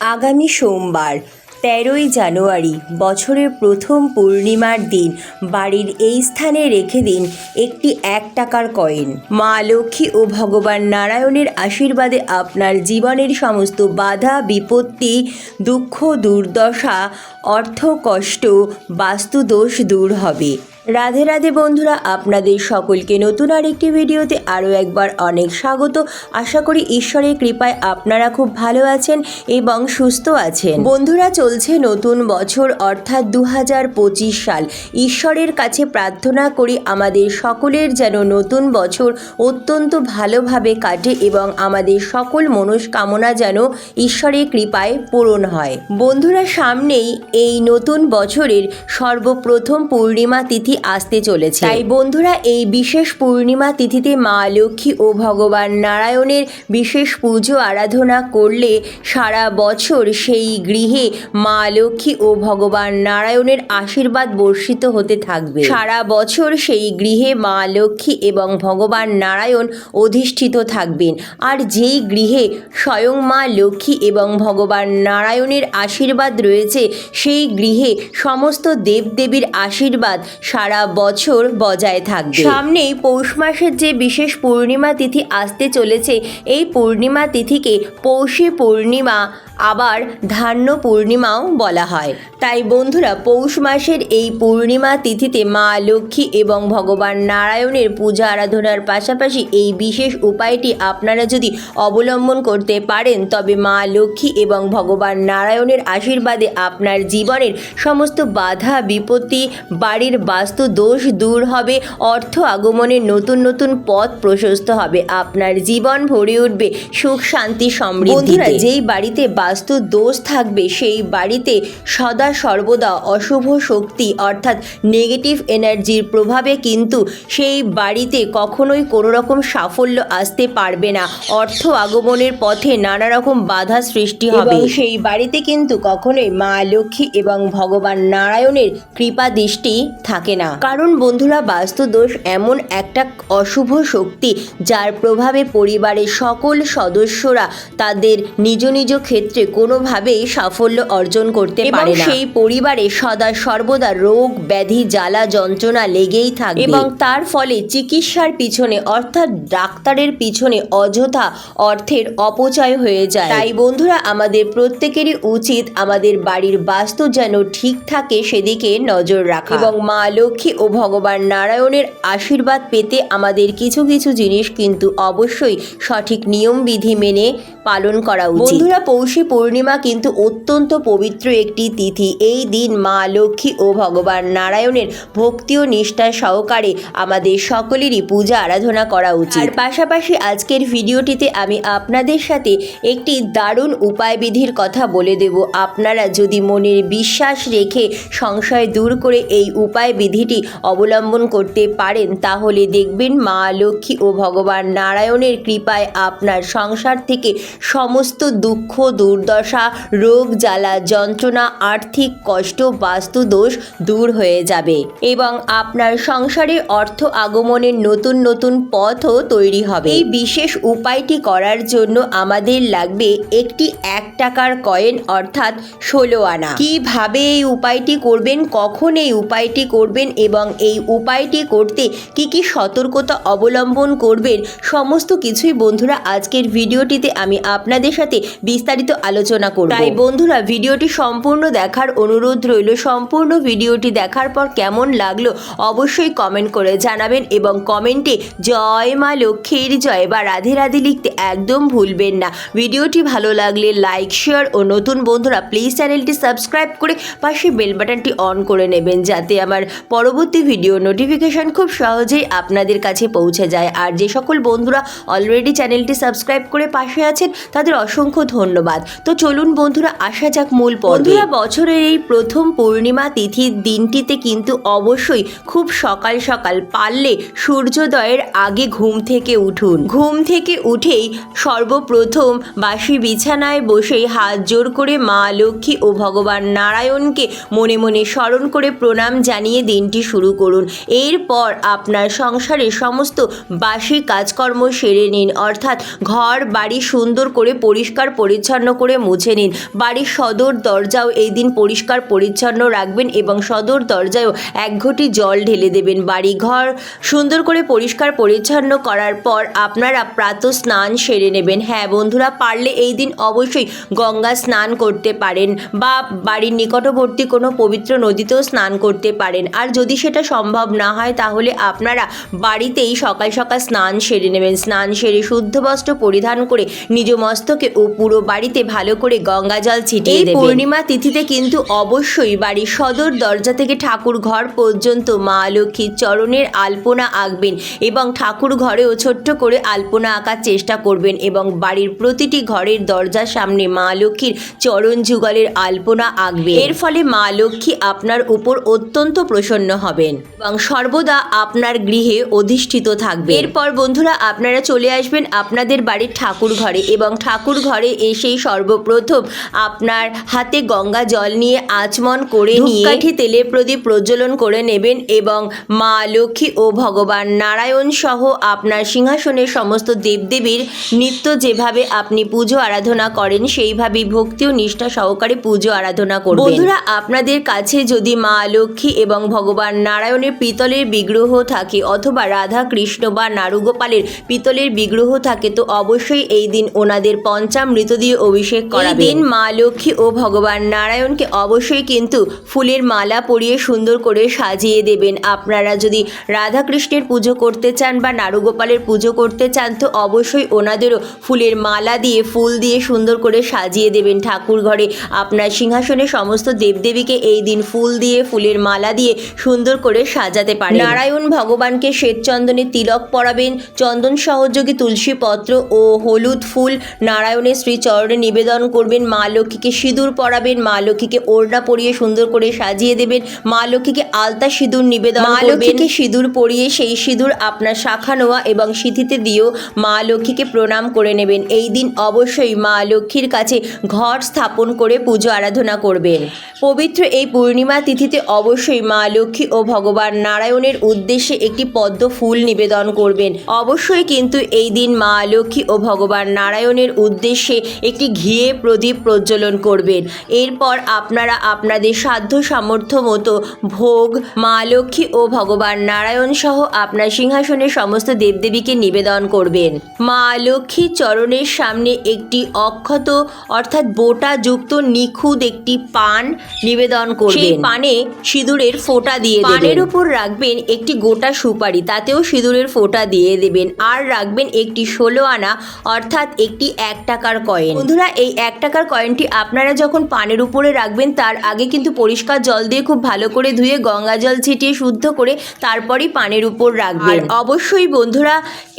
আগামী সোমবার, তেরোই জানুয়ারি, বছরের প্রথম পূর্ণিমার দিন। বাড়ির এই স্থানে রেখে দিন একটি এক টাকার কয়েন। মা লক্ষ্মী ও ভগবান নারায়ণের আশীর্বাদে আপনার জীবনের সমস্ত বাধা, বিপত্তি, দুঃখ, দুর্দশা অর্থ কষ্ট বাস্তুদোষ দূর হবে। রাধে রাধে বন্ধুরা, আপনাদের সকলকে নতুন আরেকটি ভিডিওতে আরও একবার অনেক স্বাগত। আশা করি ঈশ্বরের কৃপায় আপনারা খুব ভালো আছেন এবং সুস্থ আছেন। বন্ধুরা, চলছে নতুন বছর, অর্থাৎ দু হাজার পঁচিশ সাল। ঈশ্বরের কাছে প্রার্থনা করি, আমাদের সকলের যেন নতুন বছর অত্যন্ত ভালোভাবে কাটে এবং আমাদের সকল মনস্কামনা যেন ঈশ্বরের কৃপায় পূরণ হয়। বন্ধুরা, সামনেই এই নতুন বছরের সর্বপ্রথম পূর্ণিমা তিথি আসতে চলেছে। তাই বন্ধুরা, এই বিশেষ পূর্ণিমা তিথিতে মা লক্ষ্মী ও ভগবান নারায়ণের বিশেষ পুজো আরাধনা করলে সারা বছর সেই গৃহে মা লক্ষ্মী ও ভগবান নারায়ণের আশীর্বাদ বর্ষিত হতে থাকবে। সারা বছর সেই গৃহে মা লক্ষ্মী এবং ভগবান নারায়ণ অধিষ্ঠিত থাকবেন। আর যেই গৃহে স্বয়ং মা লক্ষ্মী এবং ভগবান নারায়ণের আশীর্বাদ রয়েছে, সেই গৃহে সমস্ত দেবদেবীর আশীর্বাদ সারা বছর বজায় থাকবে। সামনেই পৌষ মাসের যে বিশেষ পূর্ণিমা তিথি আসতে চলেছে, এই পূর্ণিমা তিথিকে পৌষী পূর্ণিমা আবার ধান্য পূর্ণিমাও বলা হয়। তাই বন্ধুরা, পৌষ মাসের এই পূর্ণিমা তিথিতে মা লক্ষ্মী এবং ভগবান নারায়ণের পূজা আরাধনার পাশাপাশি এই বিশেষ উপায়টি আপনারা যদি অবলম্বন করতে পারেন, তবে মা লক্ষ্মী এবং ভগবান নারায়ণের আশীর্বাদে আপনার জীবনের সমস্ত বাধা, বিপত্তি, বাড়ির বাস্তু দোষ দূর হবে, অর্থ আগমনের নতুন নতুন পথ প্রশস্ত হবে, আপনার জীবন ভরে উঠবে সুখ, শান্তি সমৃদ্ধি যেই বাড়িতে বাস্তু দোষ থাকবে সেই বাড়িতে সদা সর্বদা অশুভ শক্তি অর্থাৎ নেগেটিভ এনার্জির প্রভাবে কিন্তু সেই বাড়িতে কখনোই কোনো রকম সাফল্য আসতে পারবে না। অর্থ আগমনের পথে নানা রকম বাধা সৃষ্টি হবে। সেই বাড়িতে কিন্তু কখনোই মা লক্ষ্মী এবং ভগবান নারায়ণের কৃপা দৃষ্টি থাকে না। কারণ বন্ধুরা বাস্তু দোষ এমন একটা অশুভ শক্তি যার প্রভাবে পরিবারের সকল সদস্যরা তাদের নিজ নিজ ক্ষেত্রে কোনোভাবেই সাফল্য অর্জন করতে পারে না। সেই পরিবারে সদা সর্বদা রোগ ব্যাধি জ্বালা যন্ত্রণা লেগেই থাকে এবং তার ফলে চিকিৎসার পিছনে অর্থাৎ ডাক্তারের পিছনে অযথা অর্থের অপচয় হয়ে যায়। তাই বন্ধুরা আমাদের প্রত্যেকেরই উচিত আমাদের বাড়ির বাস্তু যেন ঠিক থাকে সেদিকে নজর রাখা। এবং মা লক্ষ্মী ও ভগবান নারায়ণের আশীর্বাদ পেতে আমাদের কিছু কিছু জিনিস কিন্তু অবশ্যই সঠিক নিয়ম বিধি মেনে পালন করা উচিত। বন্ধুরা পৌষী পূর্ণিমা কিন্তু অত্যন্ত পবিত্র একটি তিথি। এই দিন মা লক্ষ্মী ও ভগবান নারায়ণের ভক্তি ও নিষ্ঠা সহকারে আমাদের সকলেরই পূজা আরাধনা করা উচিত। আর পাশাপাশি আজকের ভিডিওটিতে আমি আপনাদের সাথে একটি দারুণ উপায় বিধির কথা বলে দেব। আপনারা যদি মনের বিশ্বাস রেখে সংশয় দূর করে এই উপায় বিধিটি অবলম্বন করতে পারেন তাহলে দেখবেন মা লক্ষ্মী ও ভগবান নারায়ণের কৃপায় আপনার সংসার থেকে সমস্ত দুঃখ, দুর্দশা, রোগ, জ্বালা, যন্ত্রণা, আর্থিক কষ্ট, বাস্তু দোষ দূর হয়ে যাবে এবং আপনার সংসারে অর্থ আগমনের নতুন নতুন পথও তৈরি হবে। এই বিশেষ উপায়টি করার জন্য আমাদের লাগবে একটি এক টাকার কয়েন, অর্থাৎ ষোলো আনা। কীভাবে এই উপায়টি করবেন, কখন এই উপায়টি করবেন এবং এই উপায়টি করতে কি কি সতর্কতা অবলম্বন করবেন, সমস্ত কিছুই বন্ধুরা আজকের ভিডিওটিতে আমি আপনাদের সাথে বিস্তারিত আলোচনা করব। তাই বন্ধুরা, ভিডিওটি সম্পূর্ণ দেখার অনুরোধ রইল। সম্পূর্ণ ভিডিওটি দেখার পর কেমন লাগল অবশ্যই কমেন্ট করে জানাবেন এবং কমেন্টে জয় মা লক্ষ্মীর জয় বা রাধে রাধে লিখতে একদম ভুলবেন না। ভিডিওটি ভালো লাগলে লাইক শেয়ার ও নতুন বন্ধুরা প্লিজ চ্যানেলটি সাবস্ক্রাইব করে পাশে বেল বাটনটি অন করে নেবেন যাতে আমার পরবর্তী ভিডিও নোটিফিকেশন খুব সহজেই আপনাদের কাছে পৌঁছে যায়। আর যে সকল বন্ধুরা অলরেডি চ্যানেলটি সাবস্ক্রাইব করে পাশে আছেন, তাদের অসংখ্য ধন্যবাদ। তো চলুন বন্ধুরা, আসা যাক মূল বন্ধুরা, বছরের এই প্রথম পূর্ণিমা তিথির দিনটিতে কিন্তু অবশ্যই খুব সকাল সকাল পারলে সূর্যোদয়ের আগে ঘুম থেকে উঠুন। ঘুম থেকে উঠেই সর্বপ্রথম বাসি বিছানায় বসেই হাত জোর করে মা লক্ষ্মী ও ভগবান নারায়ণকে মনে মনে স্মরণ করে প্রণাম জানিয়ে দিনটি শুরু করুন। এরপর আপনার সংসারের সমস্ত বাসি কাজকর্ম সেরে নিন। অর্থাৎ ঘর, বাড়ি সুন্দর করে পরিষ্কার পরিচ্ছন্ন করে মুছে নিন। বাড়ির সদর দরজাও এই দিন পরিষ্কার পরিচ্ছন্ন রাখবেন এবং সদর দরজায়ও এক ঘটি জল ঢেলে দেবেন। বাড়ি ঘর সুন্দর করে পরিষ্কার পরিচ্ছন্ন করার পর আপনারা প্রাত স্নান সেরে নেবেন। হ্যাঁ বন্ধুরা পারলে এই দিন অবশ্যই গঙ্গা স্নান করতে পারেন বা বাড়ির নিকটবর্তী কোনো পবিত্র নদীতেও স্নান করতে পারেন। আর যদি সেটা সম্ভব না হয় তাহলে আপনারা বাড়িতেই সকাল সকাল স্নান সেরে নেবেন। স্নান সেরে শুদ্ধ বস্ত্র পরিধান করে নিজ মস্তকে ও পুরো বাড়িতে ভালো করে গঙ্গা জল ছিটিয়ে দেবেন। পূর্ণিমা তিথিতে কিন্তু অবশ্যই বাড়ির সদর দরজা থেকে ঠাকুর ঘর পর্যন্ত মা লক্ষ্মীর চরণের আলপনা আঁকবেন এবং ঠাকুর ঘরেও ছোট্ট করে আলপনা আঁকার চেষ্টা করবেন এবং বাড়ির প্রতিটি ঘরের দরজার সামনে মা লক্ষ্মীর চরণ যুগলের আলপনা আঁকবে এর ফলে মা লক্ষ্মী আপনার উপর অত্যন্ত প্রসন্ন হবেন এবং সর্বদা আপনার গৃহে অধিষ্ঠিত থাকবে এরপর বন্ধুরা আপনারা চলে আসবেন আপনাদের বাড়ির ঠাকুর ঘরে এবং ঠাকুর ঘরে এসেই সর্বপ্রথম আপনার হাতে গঙ্গা জল নিয়ে আচমন করে নিয়ে কাঠি তেলে প্রদীপ প্রজ্বলন করে নেবেন এবং মা লক্ষ্মী ও ভগবান নারায়ণ সহ আপনার সিংহাসনের সমস্ত দেবদেবীর নিত্য যেভাবে আপনি পুজো আরাধনা করেন সেইভাবেই ভক্তি ও নিষ্ঠা সহকারে পুজো আরাধনা করবেন। বন্ধুরা আপনাদের কাছে যদি মা লক্ষ্মী এবং ভগবান নারায়ণের পিতলের বিগ্রহ থাকে অথবা রাধা কৃষ্ণ বা নারুগোপালের পিতলের বিগ্রহ থাকে তো অবশ্যই এই দিন ওনাদের পঞ্চামৃত দিয়ে অভিষেক করা দিন মা লক্ষ্মী ও ভগবান নারায়ণকে অবশ্যই কিন্তু ফুলের মালা পরিয়ে সুন্দর করে সাজিয়ে দেবেন। আপনারা যদি রাধা কৃষ্ণের পুজো করতে চান বা নারুগোপালের পুজো করতে চান তো অবশ্যই ওনাদেরও ফুলের মালা দিয়ে ফুল দিয়ে সুন্দর করে সাজিয়ে দেবেন ঠাকুর ঘরে। আপনার সিংহাসনে সমস্ত দেবদেবীকে এই দিন ফুল দিয়ে ফুলের মালা দিয়ে সুন্দর করে সাজাতে পারেন। নারায়ণ ভগবানকে শ্বেতচন্দনে তিলক পরাবেন চন্দন সহযোগী তুলসী পত্র ও হলুদ ফুল নারায়ণের শ্রীচরণে নিবেদন করবেন মা লক্ষ্মীকে সিঁদুর পরাবেন মা লক্ষ্মীকে ওড়না পরিয়ে সুন্দর করে সাজিয়ে দেবেন মা লক্ষ্মীকে আলতা সিঁদুর নিবেদন মা লক্ষ্মীকে সিঁদুর পরিয়ে সেই সিঁদুর আপনার শাখা নোয়া এবং সিঁথিতে দিয়েও মা লক্ষ্মীকে প্রণাম করে নেবেন। এই দিন অবশ্যই মা লক্ষ্মীর কাছে ঘর স্থাপন করে পুজো আরাধনা করবেন। পবিত্র এই পূর্ণিমা তিথিতে অবশ্যই মা লক্ষ্মী ও ভগবান নারায়ণের উদ্দেশ্যে একটি পদ্ম ফুল নিবেদন করবেন। অবশ্যই কিন্তু এই দিন মা লক্ষ্মী ও ভগবান নারায়ণের উদ্দেশ্যে একটি ঘিয়ে প্রদীপ প্রজ্বলন করবেন। এরপর আপনারা আপনাদের সাধ্য সামর্থ্য মতো ভোগ, মা লক্ষ্মী ও ভগবান নারায়ণ সহ আপনার সিংহাসনের সমস্ত দেবদেবীকে নিবেদন করবেন। মা লক্ষ্মীর চরণের সামনে একটি অক্ষত অর্থাৎ বোটা যুক্ত নিখুঁত একটি পান নিবেদন করবেন। সেই পানে সিঁদুরের ফোঁটা দিয়ে দেবেন। পানের উপর রাখবেন একটি গোটা সুপারি তাতেও সিঁদুরের ফোঁটা দিয়ে দেবেন। আর রাখবেন একটি ষোলো আনা অর্থাৎ একটি এক টাকার কয়েন। বন্ধুরা এই এক টাকার কয়েনটি আপনারা যখন পানের উপরে রাখবেন তার আগে কিন্তু পরিষ্কার জল দিয়ে খুব ভালো করে ধুয়ে গঙ্গা জল ছিটিয়ে শুদ্ধ করে তারপরই পানের উপর রাখবেন। অবশ্যই বন্ধুরা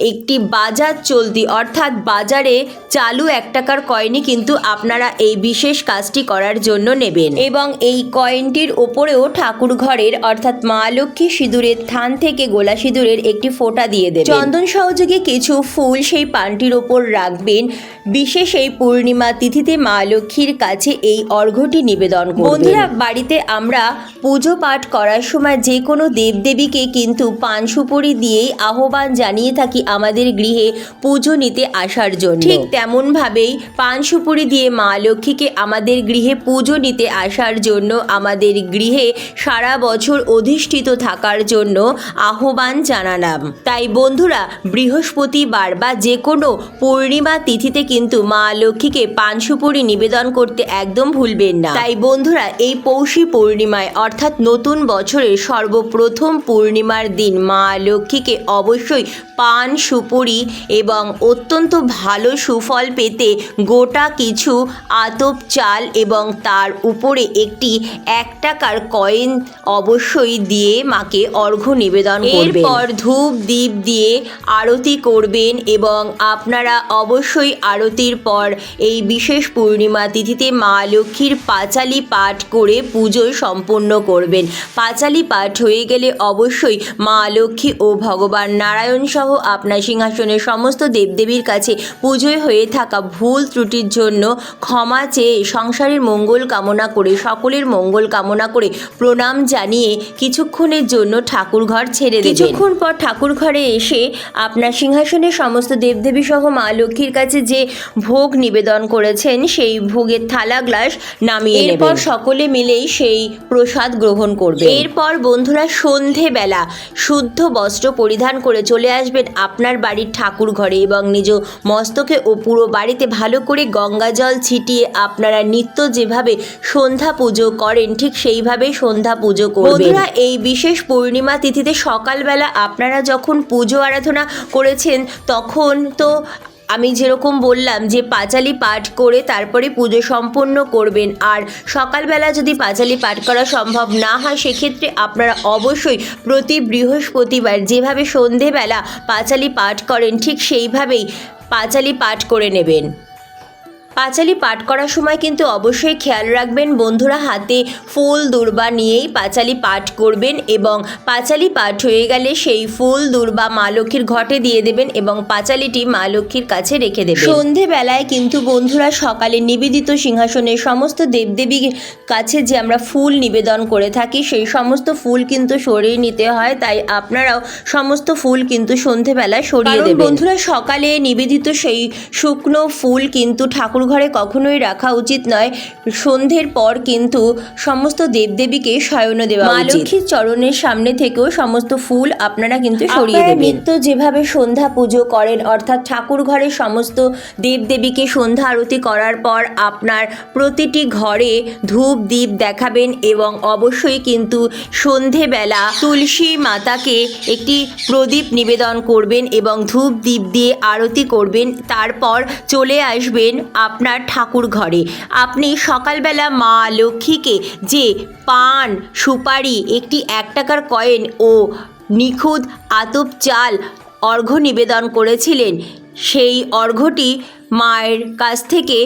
একটি বাজার চলতি অর্থাৎ বাজারে চালু এক টাকার কয়েনই কিন্তু আপনারা এই বিশেষ কাজটি করার জন্য নেবেন। এবং এই কয়েনটির ওপরেও ঠাকুর ঘরের অর্থাৎ মা লক্ষ্মী সিঁদুরের থান থেকে গোলা সিঁদুরের একটি ফোঁটা দিয়ে দেবেন। চন্দন সহযোগে কিছু ফুল সেই পানটির ওপর রাখবেন। বিশেষ এই পূর্ণিমা তিথিতে মা লক্ষ্মীর কাছে এই অর্ঘ্যটি নিবেদন করবেন। বন্ধুরা, বাড়িতে আমরা পুজো পাঠ করার সময় যে কোনো দেবদেবীকে কিন্তু পান সুপুরি দিয়েই আহ্বান জানিয়ে থাকি আমাদের গৃহে পুজো নিতে আসার জন্য। ঠিক তেমনভাবেই পান সুপুরি দিয়ে মা লক্ষ্মীকে আমাদের গৃহে পুজো নিতে আসার জন্য আমাদের গৃহে সারা বছর অধিষ্ঠিত থাকার জন্য আহ্বান জানালাম। তাই বন্ধুরা, বৃহস্পতিবার বা যে কোনো পূর্ণিমা তিথিতে কিন্তু মা লক্ষ্মীকে পান সুপুরি নিবেদন করতে একদম ভুলবেন না। তাই বন্ধুরা, এই পৌষী পূর্ণিমায় অর্থাৎ নতুন বছরের সর্বপ্রথম পূর্ণিমার দিন মা লক্ষ্মীকে অবশ্যই পান সুপুরি এবং অত্যন্ত ভালো সুফল পেতে গোটা কিছু আতপ চাল এবং তার উপরে একটি এক টাকার কয়েন অবশ্যই দিয়ে মাকে অর্ঘ্য নিবেদন করবেন। এরপর ধূপ দ্বীপ দিয়ে আরতি করবেন এবং আপনারা অবশ্যই আরতির পর এই বিশেষ পূর্ণিমা তিথিতে মা লক্ষ্মীর পাঁচালি পাঠ করে পুজো সম্পূর্ণ করবেন। পাঁচালি পাঠ হয়ে গেলে অবশ্যই মা লক্ষ্মী ও ভগবান নারায়ণ সহ আপনার সিংহাসনের সমস্ত দেবদেবী দেবদেবীর কাছে পুজোয় হয়ে থাকা ভুল ত্রুটির জন্য ক্ষমা চেয়ে সংসারের মঙ্গল কামনা করে সকলের মঙ্গল কামনা করে প্রণাম জানিয়ে কিছুক্ষণের জন্য ঠাকুর ঘর ছেড়ে দেবেন। কিছুক্ষণ পর ঠাকুর ঘরে এসে আপনার সিংহাসনের সমস্ত দেবদেবী সহ মা লক্ষ্মীর কাছে যে ভোগ নিবেদন করেছেন সেই ভোগের থালা গ্লাস নামিয়ে এরপর সকলে মিলেই সেই প্রসাদ গ্রহণ করবে এরপর বন্ধুরা সন্ধেবেলা শুদ্ধ বস্ত্র পরিধান করে চলে আসবেন আপনার বাড়ির ঠাকুর ঘরে এবং নিজ মস্তকে ও পুরো বাড়িতে ভালো করে গঙ্গা জল ছিটিয়ে আপনারা নিত্য যেভাবে সন্ধ্যা পুজো করেন ঠিক সেইভাবে সন্ধ্যা পুজো করবেন। বন্ধুরা এই বিশেষ পূর্ণিমা তিথিতে সকালবেলা আপনারা যখন পুজো আরাধনা করেছেন তখন তো আমি যেরকম বললাম যে পাঁচালি পাঠ করে তারপরে পুজো সম্পন্ন করবেন। আর সকালবেলা যদি পাঁচালি পাঠ করা সম্ভব না হয়, সেক্ষেত্রে আপনারা অবশ্যই প্রতি বৃহস্পতিবার যেভাবে সন্ধেবেলা পাঁচালি পাঠ করেন, ঠিক সেইভাবেই পাঁচালি পাঠ করে নেবেন। পাঁচালি পাঠ করার সময় কিন্তু অবশ্যই খেয়াল রাখবেন বন্ধুরা হাতে ফুল দুর্বা নিয়েই পাঁচালি পাঠ করবেন এবং পাঁচালি পাঠ হয়ে গেলে সেই ফুল দুর্বা মা লক্ষ্মীর ঘটে দিয়ে দেবেন এবং পাঁচালিটি মা লক্ষ্মীর কাছে রেখে দেবেন। সন্ধেবেলায় কিন্তু বন্ধুরা সকালে নিবেদিত সিংহাসনের সমস্ত দেবদেবীর কাছে যে আমরা ফুল নিবেদন করে থাকি সেই সমস্ত ফুল কিন্তু সরিয়ে নিতে হয় তাই আপনারাও সমস্ত ফুল কিন্তু সন্ধেবেলায় সরিয়ে দেবেন। বন্ধুরা সকালে নিবেদিত সেই শুকনো ফুল কিন্তু ঠাকুর ঘরে কখনোই রাখা উচিত নয়। সন্ধ্যের পর কিন্তু সমস্ত দেবদেবীকে শয়ন দেওয়া মা লক্ষ্মীর চরণের সামনে থেকেও সমস্ত ফুল আপনারা কিন্তু সরিয়ে দেবেন। নিত্য যেভাবে সন্ধ্যা পুজো করেন অর্থাৎ ঠাকুর ঘরে সমস্ত দেবদেবীকে সন্ধ্যা আরতি করার পর আপনার প্রতিটি ঘরে ধূপ দ্বীপ দেখাবেন এবং অবশ্যই কিন্তু সন্ধেবেলা তুলসী মাতাকে একটি প্রদীপ নিবেদন করবেন এবং ধূপ দ্বীপ দিয়ে আরতি করবেন। তারপর চলে আসবেন আপনার ঠাকুর ঘরে। আপনি সকালবেলা মা লক্ষ্মীকে যে পান, সুপারি, একটি এক টাকার কয়েন ও নিখুঁত আতপ চাল অর্ঘ্য নিবেদন করেছিলেন, সেই অর্ঘ্যটি মায়ের কাছ থেকে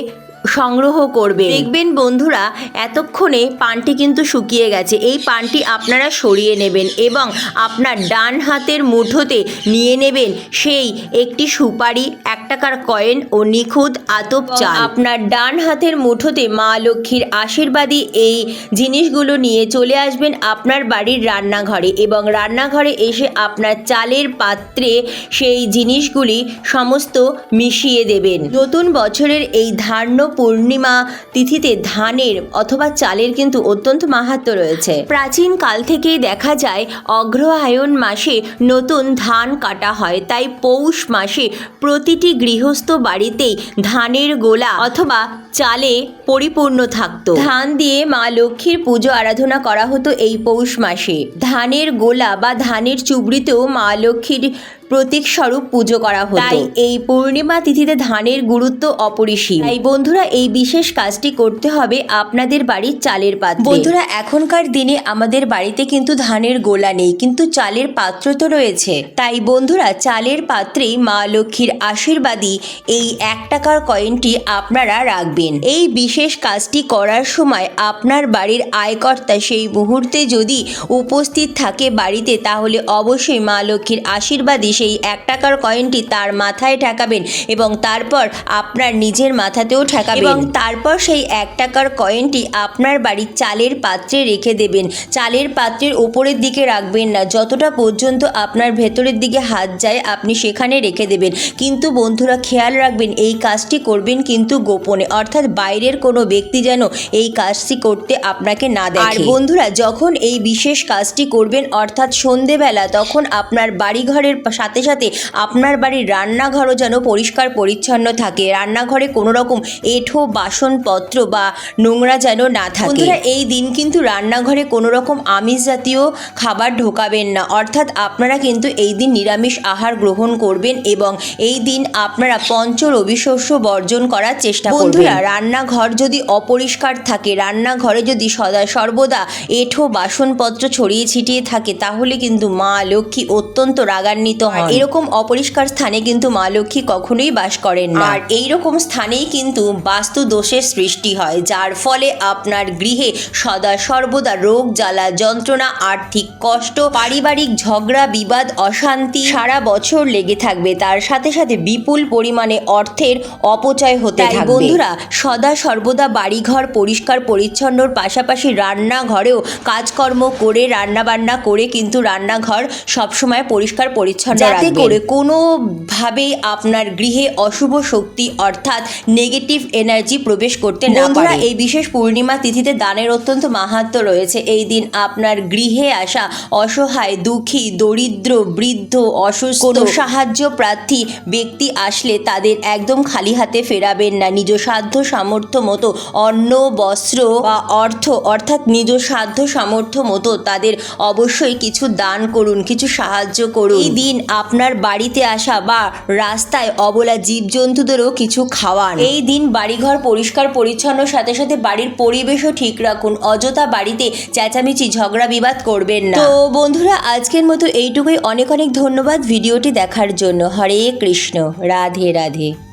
সংগ্রহ করবে দেখবেন বন্ধুরা এতক্ষণে পানটি কিন্তু শুকিয়ে গেছে। এই পানটি আপনারা সরিয়ে নেবেন এবং আপনার ডান হাতের মুঠোতে নিয়ে নেবেন সেই একটি সুপারি এক টাকার কয়েন ও নিখুঁত আতপ চাল। আপনার ডান হাতের মুঠোতে মা লক্ষ্মীর আশীর্বাদী এই জিনিসগুলো নিয়ে চলে আসবেন আপনার বাড়ির রান্নাঘরে এবং রান্নাঘরে এসে আপনার চালের পাত্রে সেই জিনিসগুলি সমস্ত মিশিয়ে দেবেন। নতুন বছরের এই ধান্য পূর্ণিমা, তিথিতে ধানের অথবা চালের কিন্তু অত্যন্ত মাহাত্ম রয়েছে। প্রাচীন কাল থেকেই দেখা যায়, অগ্রহায়ণ মাসে নতুন ধান কাটা হয়। তাই পৌষ মাসে প্রতিটি গৃহস্থ বাড়িতেই ধানের গোলা অথবা চালে পরিপূর্ণ থাকত। ধান দিয়ে মা লক্ষ্মীর পুজো আরাধনা করা হতো এই পৌষ মাসে। ধানের গোলা বা ধানের চুবড়িতেও মা লক্ষ্মীর প্রতীক স্বরূপ পুজো করা হতো। তাই এই পূর্ণিমা তিথিতে ধানের গুরুত্ব অপরিসীম। তাই বন্ধুরা এই বিশেষ কাজটি করতে হবে আপনাদের বাড়ির চালের পাত্রে। বন্ধুরা এখনকার দিনে আমাদের বাড়িতে কিন্তু ধানের গোলা নেই কিন্তু চালের পাত্র তো রয়েছে। তাই বন্ধুরা চালের পাত্রেই মা লক্ষ্মীর আশীর্বাদী এই এক টাকার কয়েনটি আপনারা রাখবেন। এই বিশেষ কাজটি করার সময় আপনার বাড়ির আয়কর্তা সেই মুহূর্তে যদি উপস্থিত থাকে বাড়িতে তাহলে অবশ্যই মা লক্ষ্মীর আশীর্বাদী সেই এক টাকার কয়েনটি তার মাথায় ঠেকাবেন এবং তারপর আপনার নিজের মাথাতেও ঠেকাবেন। এবং তারপর সেই এক টাকার কয়েনটি আপনার বাড়ির চালের পাত্রে রেখে দেবেন। চালের পাত্রের ওপরের দিকে রাখবেন না। যতটা পর্যন্ত আপনার ভেতরের দিকে হাত যায় আপনি সেখানে রেখে দেবেন। কিন্তু বন্ধুরা খেয়াল রাখবেন এই কাজটি করবেন কিন্তু গোপনে। অর্থাৎ বাইরের কোনো ব্যক্তি যেন এই কাজটি করতে আপনাকে না দেয় আর বন্ধুরা যখন এই বিশেষ কাজটি করবেন অর্থাৎ সন্ধেবেলা তখন আপনার বাড়িঘরের সাথে সাথে আপনার বাড়ির রান্নাঘরও যেন পরিষ্কার পরিচ্ছন্ন থাকে। রান্নাঘরে কোনো রকম এঁঠো বাসনপত্র বা নোংরা যেন না থাকে। বন্ধুরা এই দিন কিন্তু রান্নাঘরে কোনো রকম আমিষ জাতীয় খাবার ঢোকাবেন না। অর্থাৎ আপনারা কিন্তু এই দিন নিরামিষ আহার গ্রহণ করবেন এবং এই দিন আপনারা পঞ্চ রবি শস্য বর্জন করার চেষ্টা করবেন। বন্ধুরা রান্নাঘর যদি অপরিষ্কার থাকে রান্নাঘরে যদি সদা সর্বদা এঁঠো বাসনপত্র ছড়িয়ে ছিটিয়ে থাকে তাহলে কিন্তু মা লক্ষ্মী অত্যন্ত রাগান্বিত হয়। এরকম অপরিষ্কার স্থানে কিন্তু মা লক্ষ্মী কখনোই বাস করেন না। আর এইরকম স্থানেই কিন্তু বাস্তু দোষের সৃষ্টি হয় যার ফলে আপনার গৃহে সদা সর্বদা রোগ জ্বালা যন্ত্রণা আর্থিক কষ্ট পারিবারিক ঝগড়া বিবাদ অশান্তি সারা বছর লেগে থাকবে। তার সাথে সাথে বিপুল পরিমাণে অর্থের অপচয় হতে থাকবে। বন্ধুরা সদা সর্বদা বাড়িঘর পরিষ্কার পরিচ্ছন্নর পাশাপাশি রান্নাঘরেও কাজকর্ম করে রান্না বান্না করে কিন্তু রান্নাঘর সবসময় পরিষ্কার পরিচ্ছন্ন যাতে। করে কোনোভাবেই আপনার গৃহে অশুভ শক্তি অর্থাৎ নেগেটিভ এনার্জি প্রবেশ করতে না পারে। এই বিশেষ পূর্ণিমা তিথিতে দানের অত্যন্ত মাহাত্ম্য রয়েছে। এই দিন আপনার গৃহে আসা অসহায় দুঃখী দরিদ্র বৃদ্ধ অসুস্থ সাহায্য প্রার্থী ব্যক্তি আসলে তাদের একদম খালি হাতে ফেরাবেন না। নিজ সাধ্য সামর্থ্য মতো অন্ন, বস্ত্র বা অর্থ, অর্থাৎ নিজ সাধ্য সামর্থ্য মতো তাদের অবশ্যই কিছু দান করুন, কিছু সাহায্য করুন। এই দিন আপনার বাড়িতে আসা বা রাস্তায় অবলা জীবজন্তুদেরও কিছু খাওয়ান। এই দিন বাড়িঘর পরিষ্কার পরিচ্ছন্ন সাথে সাথে বাড়ির পরিবেশও ঠিক রাখুন। অযথা বাড়িতে চেঁচামেচি, ঝগড়া বিবাদ করবেন না। তো বন্ধুরা, আজকের মতো এইটুকুই। অনেক অনেক ধন্যবাদ ভিডিওটি দেখার জন্য। হরে কৃষ্ণ। রাধে রাধে।